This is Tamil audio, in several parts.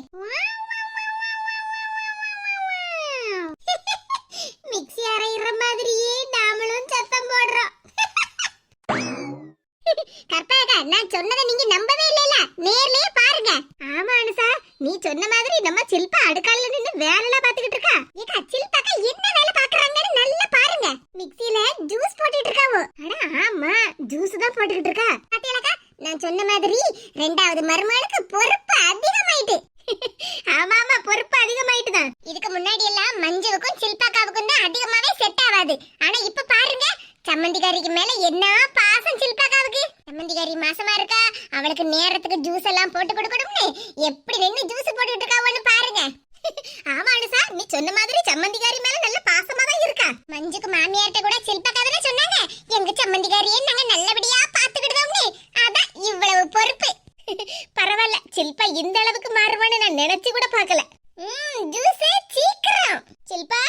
மிக்ஸி அரைகிற மாதிரியே நாமளும் சத்தம் போடுறோம். கற்பகா நான் சொன்னதை நீங்க நம்பவே இல்லைல நேர்லயே பாருங்க. ஆமா அனுசா நீ சொன்ன மாதிரி நம்ம சில்பா அடுக்கால நின்னு வேலைலாம் பாத்துக்கிட்டு இருக்கா ஏக்கா சில்பாக்கா என்ன வேலை பாக்குறாங்கன்னு நல்லா பாருங்க மிக்ஸில ஜூஸ் போட்டுட்டு இருக்காவோ அட ஆமா ஜூஸ் தான் போட்டுக்கிட்டு இருக்கா பாத்தீங்களாக்கா நான் சொன்ன மாதிரி ரெண்டாவது மருமகளுக்கு பொறுப்பு அதிகமாயிட்டு ஆமா ஆமா பொறுப்பு அதிகமாயிட்டு தான் இதுக்கு முன்னாடி எல்லாம் மஞ்சுவுக்கும் சில்பாக்காவுக்கும் தான் அதிகமாவே செட் ஆகாது ஆனா இப்ப பாருங்க சம்மந்திகாரிக்கு மேல என்ன பாசம் சில்பாக்காவுக்கு சம்மந்திகாரி மாசமா இருக்கா அவளுக்கு நேரத்துக்கு ஜூஸ் எல்லாம் போட்டு கொடுக்கணும்னு எப்படி நின்னு ஜூஸ் போட்டுட்டு இருக்காவன்னு பாருங்க ஆமா அனுசா நீ சொன்ன மாதிரி சம்மந்திகாரி மேல நல்ல பாசமா தான் இருக்கா மஞ்சுக்கு மாமியார்ட்ட கூட சில்பாக்கா தானே சொன்னாங்க எங்க சம்மந்திகாரியை நாங்க நல்லபடியா பாத்துக்கிட்டோம்னு அதான் இவ்வளவு பொறுப்பு பரவாயில்ல சில்பா இந்த அளவுக்கு மாறுவான்னு நான் நினைச்சு கூட பார்க்கல ம் ஜூஸே சீக்கிரம் சில்பா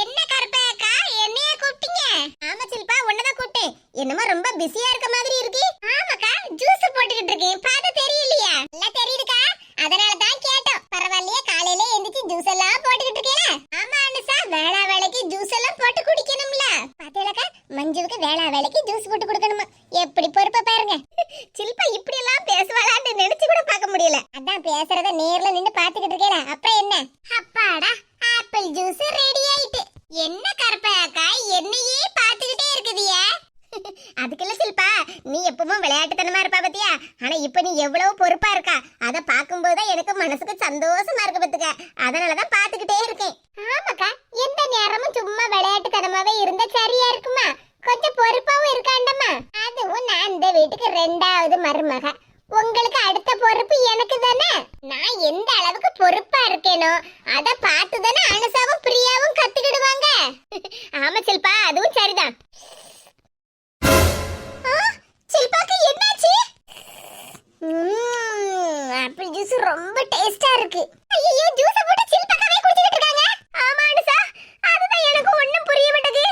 என்ன கருப்பேக்கா என்னைய கூப்பிட்டீங்க ஆமா சில்பா உன்னதான் கூப்பிட்டேன் என்னமோ ரொம்ப பிஸியா இருக்க மாதிரி இருக்கு ஆமாக்கா ஜூஸ் போட்டுக்கிட்டு இருக்கேன் பாத்து தெரியலையா எல்லாம் தெரியுதுக்கா அதனால தான் கேட்டோம் பரவாயில்லையா காலையில எந்திரிச்சு ஜூஸ் எல்லாம் போட்டுக்கிட்டு இருக்கேல ஆமா அனுசா வேளா வேலைக்கு ஜூஸ் எல்லாம் போட்டு குடிக்கணும்ல பாத்தீங்களா மஞ்சுவுக்கு வேளா வேலைக்கு ஜூஸ் போட்டு கொடுக்கணுமா எப்படி பொறுப்பா பாருங்க சில்பா இப்படி எல்லாம் பேசுவாளான்னு நினைச்சு கூட பார்க்க முடியல அதான் பேசுறத நேர்ல நின்னு பாத்துக்கிட்டு இருக்கேல அப்புறம் என்ன? அப்பாடா ஆப்பிள் ஜூஸ் ரெடி ஆயிட்டு என்ன கருப்பாக்கா என்னையே பாத்துக்கிட்டே இருக்குதியா அதுக்கெல்லாம் சில்பா நீ எப்பவும் விளையாட்டுத்தனமா இருப்பா பத்தியா ஆனா இப்ப நீ எவ்வளவு பொறுப்பா இருக்கா அத பாக்கும்போது தான் எனக்கு மனசுக்கு சந்தோஷமா இருக்கு பத்துக்க அதனாலதான் பாத்துக்கிட்டே இருக்கேன் ஆமாக்கா எந்த நேரமும் சும்மா விளையாட்டுத்தனமாவே இருந்தா சரியா இருக்குமா கொஞ்சம் பொறுப்பாவும் இருக்காண்டம்மா அதுவும் நான் இந்த வீட்டுக்கு ரெண்டாவது மருமக உங்களுக்கு அடுத்த பொறுப்பு எனக்கு தானே நான் எந்த அளவுக்கு பொறுப்பா இருக்கேனோ அத பார்த்து தானே அனுசாவும் பிரியாவும் கத்துக்கிடுவாங்க ஆமா சில்பா அதுவும் சரிதான் ஆ, சில்பாக்கு என்னாச்சு ம்ம், ஆப்பிள் ஜூஸ் ரொம்ப டேஸ்டா இருக்கு. ஐயோ ஜூஸ் போட்டு சில்பாக்காவே குடிச்சிட்டு இருக்காங்க. ஆமா அனுசா அதுதான் எனக்கு ஒண்ணும் புரிய மாட்டேங்குது.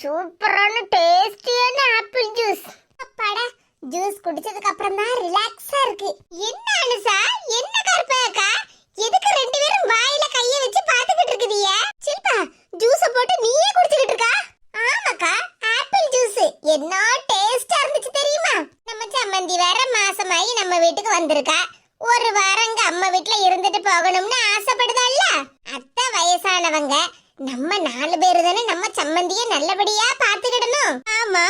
சூப்பரான டேஸ்டியான ஆப்பிள் ஜூஸ் அப்பாடா ஜூஸ் குடிச்சதுக்கு அப்புறம் தான் ரிலாக்ஸா இருக்கு என்ன அனுசா என்ன கருப்பாக்கா எதுக்கு ரெண்டு பேரும் வாயில கைய வச்சு பாத்துக்கிட்டு இருக்குதீங்க சில்பா ஜூஸ போட்டு நீயே குடிச்சிட்டு இருக்கா ஆமாக்கா ஆப்பிள் ஜூஸ் என்ன டேஸ்டா இருந்துச்சு தெரியுமா நம்ம சம்மந்தி வேற மாசமாயி நம்ம வீட்டுக்கு வந்திருக்கா? ஒரு வாரம் இங்க அம்மா வீட்ல இருந்துட்டு போகணும்னு ஆசைப்படுதால்ல? அத்தை வயசானவங்க. நம்ம நாலு பேரு தானே நம்ம சம்மந்திய நல்லபடியா பாத்துக்கிடணும் ஆமா.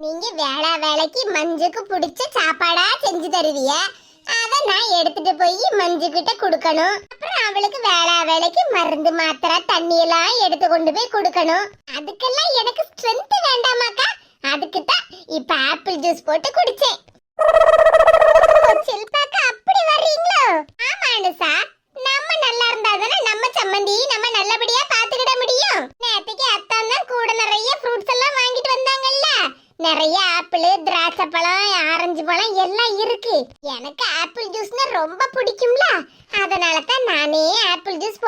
நீங்க வேளா வேலைக்கு மஞ்சுக்கு பிடிச்ச சாப்பாடா செஞ்சு தருவிய? அத நான் எடுத்துட்டு போய் மஞ்சு கிட்ட கொடுக்கணும். அப்புறம் அவளுக்கு வேளா வேலைக்கு மருந்து மாத்திரை தண்ணி எல்லாம் எடுத்து கொண்டு போய் கொடுக்கணும். அதுக்கெல்லாம் எனக்கு ஸ்ட்ரென்த் வேண்டாமாக்கா. அதுக்கு தான் இப்ப ஆப்பிள் ஜூஸ் போட்டு குடிச்சேன். சில்பாக்கா அப்படி வர்றீங்களோ? ஆமா அனுசா நம்ம நல்லா இருந்தா தானே நம்ம சம்மந்தி நம்ம நல்லபடியா பாத்துக்கிட முடியும். நேத்துக்கு அத்தான் தான் கூட நிறைய ஃப்ரூட்ஸ் எல்லாம் வாங்கிட்டு வந்தாங்கல்ல. நிறைய ஆப்பிள் திராட்சை பழம் ஆரஞ்சு பழம் எல்லாம் இருக்கு. எனக்கு ஆப்பிள் ஜூஸ்னா ரொம்ப பிடிக்கும்ல. அதனால தான் நானே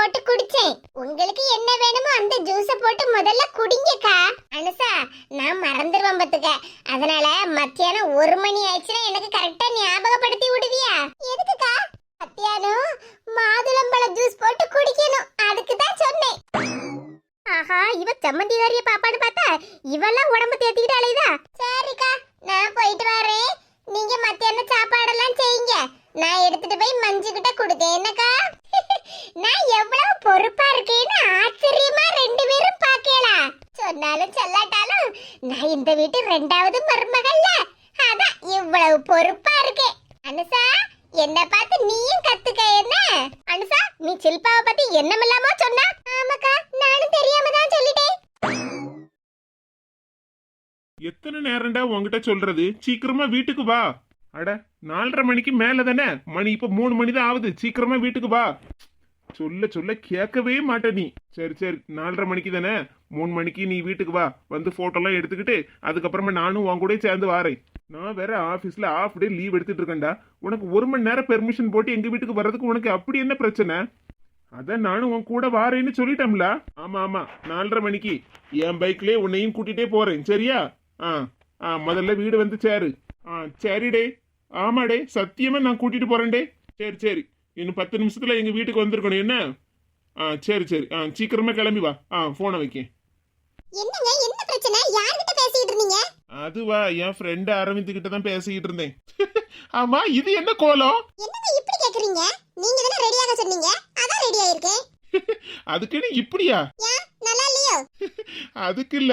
போட்டு குடிச்சேன். உங்களுக்கு என்ன வேணுமோ அந்த ஜூஸ போட்டு முதல்ல குடிங்கக்கா. அனுசா நான் மறந்துடுவேன் பத்துக்க அதனால மத்தியானம் ஒரு மணி ஆயிடுச்சுன்னா எனக்கு கரெக்டா ஞாபகப்படுத்தி விடுவியா? எதுக்குக்கா? மத்தியானம் மாதுளம்பழ ஜூஸ் போட்டு குடிக்கணும். அதுக்கு தான் சொன்னேன். ஆஹா இவ சம்மந்திகாரிய பாப்பான்னு பார்த்தா இவெல்லாம் உடம்பு தேத்திக்கிட்டு அலையுதா சரிக்கா நான் போயிட்டு வரேன் நீங்க மத்தியானம் சாப்பாடெல்லாம் செய்யுங்க நான் எடுத்துட்டு போய் மஞ்சு கிட்ட கொடுத்தேன் என்னக்கா நான் எவ்வளவு பொறுப்பா இருக்கேன்னு ஆச்சரியமா ரெண்டு பேரும் பாக்கலாம் சொன்னாலும் சொல்லாட்டாலும் நான் இந்த வீட்டு ரெண்டாவது மருமகள்ல அதான் இவ்வளவு பொறுப்பா இருக்கேன் அனுசா என்ன பார்த்து நீயும் கத்துக்க என்ன? அனுசா நீ சில்பாவை பத்தி என்னமில்லாமோ சொன்ன. ஆமாக்கா நானும் தெரியாம தான் சொல்லிட்டேன். எத்தனை நேரம்டா உன்கிட்ட சொல்றது? சீக்கிரமா வீட்டுக்கு வா. அட நாலரை மணிக்கு மேல தானே? மணி இப்ப மூணு மணி தான் ஆகுது. சீக்கிரமா வீட்டுக்கு வா. சொல்ல சொல்ல கேட்கவே மாட்ட நீ. சரி சரி நாலரை மணிக்கு தானே? மூணு மணிக்கு நீ வீட்டுக்கு வா. வந்து போட்டோலாம் எடுத்துக்கிட்டு அதுக்கப்புறமா நானும் உன் கூட சேர்ந்து வாரேன். நான் வேற ஆஃபீஸில் ஆஃப் டே லீவ் எடுத்துட்டு இருக்கேன்டா. உனக்கு ஒரு மணி நேரம் பெர்மிஷன் போட்டு எங்கள் வீட்டுக்கு வர்றதுக்கு உனக்கு அப்படி என்ன பிரச்சனை? அதான் நானும் உன் கூட வாரேன்னு சொல்லிட்டோம்ல ஆமாம் ஆமாம் நாலரை மணிக்கு. என் பைக்லேயே உன்னையும் கூட்டிகிட்டே போகிறேன் சரியா? ஆ ஆ முதல்ல வீடு வந்து சேரு. ஆ சரிடே. ஆமாடே. சத்தியமாக நான் கூட்டிகிட்டு போகிறேன்டே சரி சரி. இன்னும் பத்து நிமிஷத்தில் எங்கள் வீட்டுக்கு வந்திருக்கணும். என்ன? ஆ சரி சரி. ஆ சீக்கிரமாக கிளம்பி வா. ஆ ஃபோனை வைக்கேன். என்னங்க? என்ன பிரச்சனை? யார்கிட்ட அதுவா என் ஃப்ரெண்டு அரவிந்த் கிட்ட தான் பேசிக்கிட்டு இருந்தேன். ஆமா இது என்ன கோலம்? என்னங்க இப்படி கேக்குறீங்க? நீங்க தானே ரெடியாக சொன்னீங்க? அதான் ரெடி ஆயிருக்கேன் அதுக்குன்னு இப்படியா? நல்லா இல்லையோ? அதுக்கு இல்ல.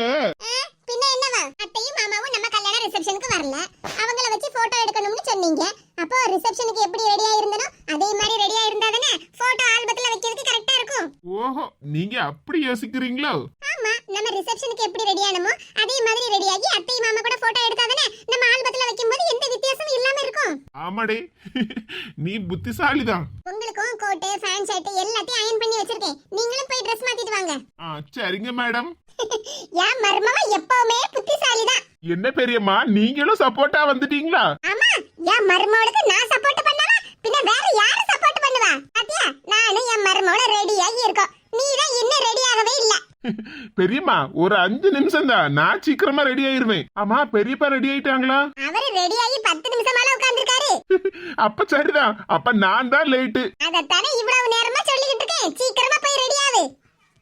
பின்ன என்னவா? அத்தையும் மாமாவும் நம்ம கல்யாண ரிசப்ஷனுக்கு வரல. அவங்கள வச்சு போட்டோ எடுக்கணும்னு சொன்னீங்க. அப்போ ரிசப்ஷனுக்கு எப்படி ரெடியா இருந்தனோ அதே மாதிரி ரெடியா இருந்தா தானே போட்டோ ஆல்பத்துல வைக்கிறதுக்கு கரெக்டா இருக்கும். ஓஹோ நீங்க அப்படி யோசிக்கிறீங்களோ? ஆமா. நம்ம ரிசப்ஷனுக்கு எப்படி ரெடியானமோ அதே மாதிரி ரெடியாகி அத்தை மாமா கூட போட்டோ எடுத்தா தானே நம்ம ஆல்பத்துல வைக்கும்போது எந்த வித்தியாசமும் இல்லாம இருக்கும். ஆமாடே. நீ புத்திசாலிதான். உங்களுக்கும் கோட்டு ஃபேன் ஷர்ட் எல்லாத்தையும் அயன் பண்ணி வச்சிருக்கேன். நீங்களும் போய் ட்ரெஸ் மாத்திட்டு வாங்க. ஆ சரிங்க மேடம். என் மருமவ எப்பவுமே புத்திசாலி தான் என்ன பெரியம்மா நீங்களும் சப்போர்ட்டா வந்துட்டீங்களா? ஆமா என் மருமவளுக்கு நான் சப்போர்ட் பண்ணவா? பின்ன வேற யாரு சப்போர்ட் பண்ணுவா? பாத்தியா? நானும் என் மருமவள ரெடியாகி இருக்கோம். நீ தான் இன்னும் ரெடியாகவே இல்ல. பெரியம்மா ஒரு அஞ்சு நிமிஷம் தான் நான் சீக்கிரமா ரெடி ஆயிருவேன். ஆமா பெரியப்பா ரெடி ஆயிட்டாங்களா? அவரு ரெடியாகி பத்து நிமிஷம் மேல உட்கார்ந்திருக்காரு. அப்ப சரிதான். அப்ப நான் தான் லேட்டு அதத்தானே இவ்வளவு நேரமா சொல்லிக்கிட்டு இருக்கேன். சீக்கிரமா போய் ரெடி ஆகு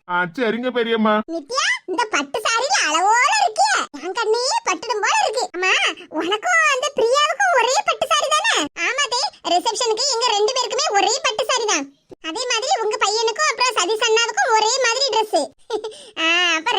ஆ சரிங்க பெரியம்மா. நித்யா இந்த பட்டு சாரியில அளவோட இருக்கிய. என் கண்ணே பட்டுடும் போல இருக்கு. அம்மா உனக்கும் அந்த பிரியாவுக்கும் ஒரே பட்டு சாரி தானே? ஆமாதே ரிசப்ஷனுக்கு எங்க ரெண்டு பேருக்குமே ஒரே பட்டு சாரி தான். அதே மாதிரி உங்க பையனுக்கும் அப்புறம் சதீஷ் அண்ணாவுக்கும் ஒரே மாதிரி அப்ப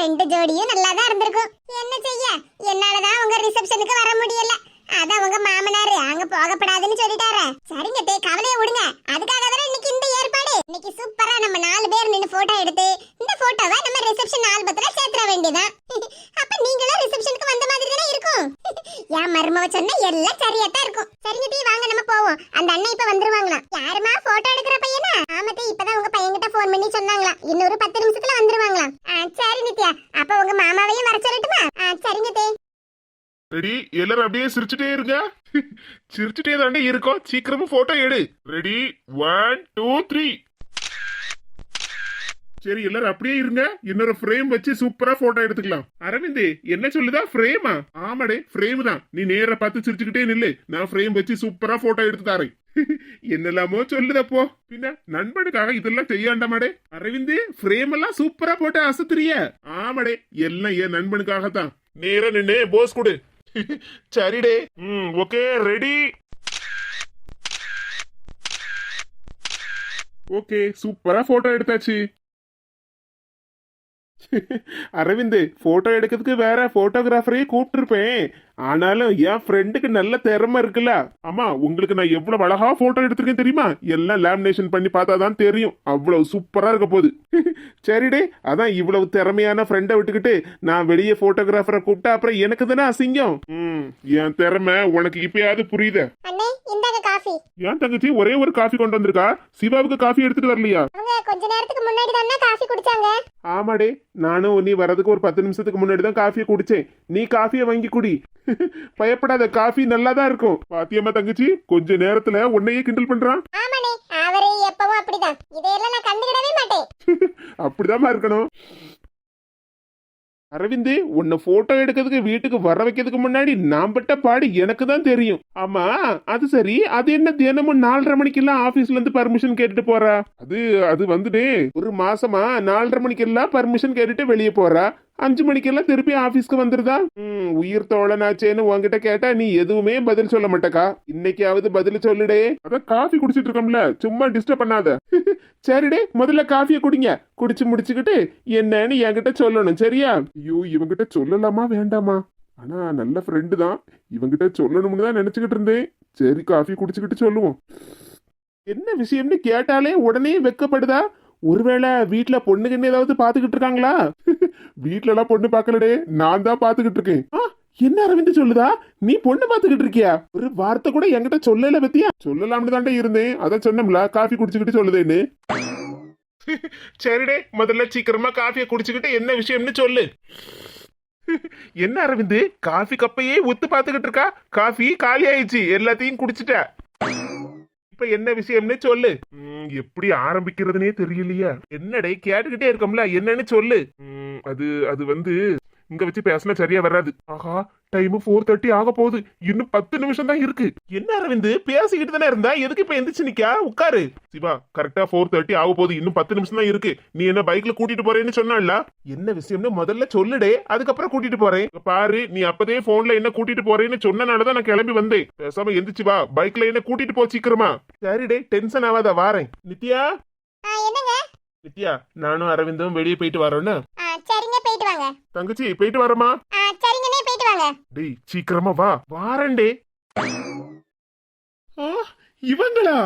ரெண்டு ஜோடியும் நல்லா தான் இருந்திருக்கும். என்ன செய்ய? என்னாலதான் உங்க ரிசப்ஷனுக்கு வர முடியல. அதான் உங்க மாமனாரு. அங்க போகப்படாதுன்னு சொல்லிட்டாரு. சரிங்க தே கவலையை விடுங்க. அதுக்காக தானே இன்னைக்கு இந்த ஏற்பாடு? இன்னைக்கு சூப்பரா நம்ம நாலு பேர் நின்னு போட்டோ எடுத்து இந்த போட்டோவை நம்ம ரிசப்ஷன் ஆல்பத்துல சேர்த்துற வேண்டியதான் அப்ப நீங்களும் ரிசப்ஷனுக்கு வந்த மாதிரி தானே இருக்கும். என் மருமவ சொன்னா எல்லாம் சரியா தான் இருக்கும். சரிங்க டீ வாங்க நம்ம போவோம். அந்த அண்ணன் இப்ப வந்துருவாங்களாம். யாருமா போட்டோ எடுக்கிற பையனா? ஆமாத்தே இப்பதான் உங்க பையன்கிட்ட போன் பண்ணி சொன்னாங்களாம். இன்னொரு பத்து நிமிஷத்துல வந்துருவாங்களாம் ஆ, சரி நித்யா அப்ப உங்க மாமாவையும் வர சொல்லட்டுமா ஆ, சரிங்க தே ரெடி எல்லாரும் அப்படியே சிரிச்சுட்டே இருங்க. சிரிச்சுட்டே தாண்டே இருக்கோம். சீக்கிரமா போட்டோ எடு. ரெடி ஒன் டூ த்ரீ சரி எல்லாரும் அப்படியே இருங்க. இன்னொரு ஃப்ரேம் வச்சு சூப்பரா போட்டோ எடுத்துக்கலாம். அரவிந்த் என்ன சொல்லுதா? ஃப்ரேமா ஆமாடே ஃப்ரேம் தான். நீ நேர பார்த்து சிரிச்சுக்கிட்டே நில்லு. நான் ஃப்ரேம் வச்சு சூப்பரா போட்டோ எடுத்து தாரேன். என்னெல்லாமோ சொல்லுதப்போ பின்ன நண்பனுக்காக இதெல்லாம் செய்யாண்டாமாடே? அரவிந்த் ஃப்ரேம் எல்லாம் சூப்பரா போட்டு அசத்துறிய. ஆமாடே எல்லாம் என் நண்பனுக்காகத்தான். நேரா நின்னு போஸ் கொடு. சரிடே ம் ஓகே ரெடி ஓகே சூப்பரா போட்டோ எடுத்தாச்சு அரவிந்த் போட்டோ எடுக்கிறதுக்கு வேற போட்டோகிராஃபரையே கூப்பிட்டுருப்பேன். ஆனாலும் என் ஃப்ரெண்டுக்கு நல்ல திறமை இருக்குல்ல. ஆமா உங்களுக்கு நான் எவ்வளவு அழகா போட்டோ எடுத்திருக்கேன் தெரியுமா? எல்லாம் லேமினேஷன் பண்ணி பார்த்தாதான் தெரியும். அவ்வளவு சூப்பரா இருக்க போகுது. சரிடே அதான் இவ்வளவு திறமையான ஃப்ரெண்டை விட்டுக்கிட்டு நான் வெளியே போட்டோகிராஃபரை கூப்பிட்டா அப்புறம் எனக்கு தானே அசிங்கம்? ம் என் திறமை உனக்கு இப்பயாவது புரியுத? ஏன் தங்கச்சி ஒரே ஒரு காஃபி கொண்டு வந்திருக்கா? சிவாவுக்கு காஃபி எடுத்துட்டு வரலையா? கொஞ்ச நேரத்துக்கு முன்னாடி தானே காஃபி குடிச்சாங்க? ஆமாடே நானும் நீ வரதுக்கு ஒரு பத்து நிமிஷத்துக்கு முன்னாடி தான் காஃபியை குடிச்சேன். நீ காஃபியை வாங்கி குடி. பயப்படாத காஃபி நல்லா தான் இருக்கும். பாத்தியம்மா தங்கச்சி கொஞ்ச நேரத்துல உன்னையே கிண்டல் பண்றான்? ஆமாண்ணே அவரு எப்பவும் அப்படிதான். இதையெல்லாம் நான் கண்டுக்கிடவே மாட்டேன். அப்படிதாம்மா இருக்கணும். அரவிந்த் உன்னை போட்டோ எடுக்கிறதுக்கு வீட்டுக்கு வர வைக்கிறதுக்கு முன்னாடி நான் பட்ட பாடு எனக்கு தான் தெரியும். ஆமா அது சரி. அது என்ன தினமும் நாலரை மணிக்கெல்லாம் ஆபீஸ்ல இருந்து பர்மிஷன் கேட்டுட்டு போறா? அது அது வந்துட்டு ஒரு மாசமா நாலரை மணிக்கெல்லாம் பர்மிஷன் கேட்டுட்டு வெளியே போறா. அஞ்சு மணிக்கெல்லாம் திருப்பி ஆபீஸ்க்கு வந்துருதா? ம் உயிர் தோழனாச்சேன்னு உங்ககிட்ட கேட்டா நீ எதுவுமே பதில் சொல்ல மாட்டக்கா. இன்னைக்காவது பதில் சொல்லுடே. அதான் காஃபி குடிச்சிட்டு இருக்கோம்ல சும்மா டிஸ்டர்ப் பண்ணாத. சரிடே முதல்ல காஃபியை குடிங்க. குடிச்சு முடிச்சுக்கிட்டு என்னன்னு என்கிட்ட சொல்லணும் சரியா? ஐயோ இவங்கிட்ட சொல்லலாமா வேண்டாமா? ஆனா நல்ல ஃப்ரெண்டு தான். இவங்கிட்ட சொல்லணும்னு தான் நினைச்சுக்கிட்டு இருந்தேன். சரி காஃபி குடிச்சுக்கிட்டு சொல்லுவோம். என்ன விஷயம்னு கேட்டாலே உடனே வெக்கப்படுதா? ஒருவேளை வீட்ல பொண்ணுக்குன்னு ஏதாவது பாத்துக்கிட்டு இருக்காங்களா? வீட்டுல எல்லாம் பொண்ணு பார்க்கலடே நான் தான் பாத்துக்கிட்டு இருக்கேன். என்ன அரவிந்த் சொல்லுதா? நீ பொண்ணு பாத்துக்கிட்டு இருக்கியா? ஒரு வார்த்தை கூட என்கிட்ட சொல்லல பத்தியா? சொல்லலாம்னு தாண்டே இருந்தேன். அதான் சொன்னோம்ல காஃபி குடிச்சுக்கிட்டு சொல்லுதேன்னு. சரிடே முதல்ல சீக்கிரமா காஃபியை குடிச்சுக்கிட்டு என்ன விஷயம்னு சொல்லு. என்ன அரவிந்த் காஃபி கப்பையே ஒத்து பாத்துக்கிட்டு இருக்கா? காஃபி காலி ஆயிடுச்சு எல்லாத்தையும் குடிச்சிட்ட? இப்ப என்ன விஷயம்னு சொல்லு. எப்படி ஆரம்பிக்கிறதுனே தெரியலையா. என்னடே கேட்டுக்கிட்டே இருக்கோம்ல என்னன்னு சொல்லு. அது அது வந்து இங்க வச்சு பேசினா சரியா வராது. ஆஹா டைம் ஃபோர் தேர்ட்டி ஆக போகுது. இன்னும் பத்து நிமிஷம் தான் இருக்கு. என்ன அரவிந்த்? பேசிக்கிட்டு தானே இருந்தா? எதுக்கு இப்ப எந்திரிச்சு நிக்கா உட்காரு. சிவா கரெக்டா ஃபோர் தேர்ட்டி ஆக போகுது. இன்னும் பத்து நிமிஷம் தான் இருக்கு. நீ என்ன பைக்ல கூட்டிட்டு போறேன்னு சொன்னால என்ன விஷயம்னு முதல்ல சொல்லுடே. அதுக்கப்புறம் கூட்டிட்டு போறேன். பாரு நீ அப்பதே போன்ல என்ன கூட்டிட்டு போறேன்னு சொன்னனாலதான் நான் கிளம்பி வந்தேன். பேசாம எந்திரிச்சு வா. பைக்ல என்ன கூட்டிட்டு போ சீக்கிரமா. சரிடே டென்ஷன் ஆகாத வாரேன். நித்யா? ஆ, என்னங்க? நித்யா நானும் அரவிந்தும் வெளியே போயிட்டு போயிட்டு வாங்க. தங்கச்சி போயிட்டு வரமா ஆ, சரிங்கண்ணே போயிட்டு வாங்க. டேய் சீக்கிரமா வா. வாரண்டே இவங்களா?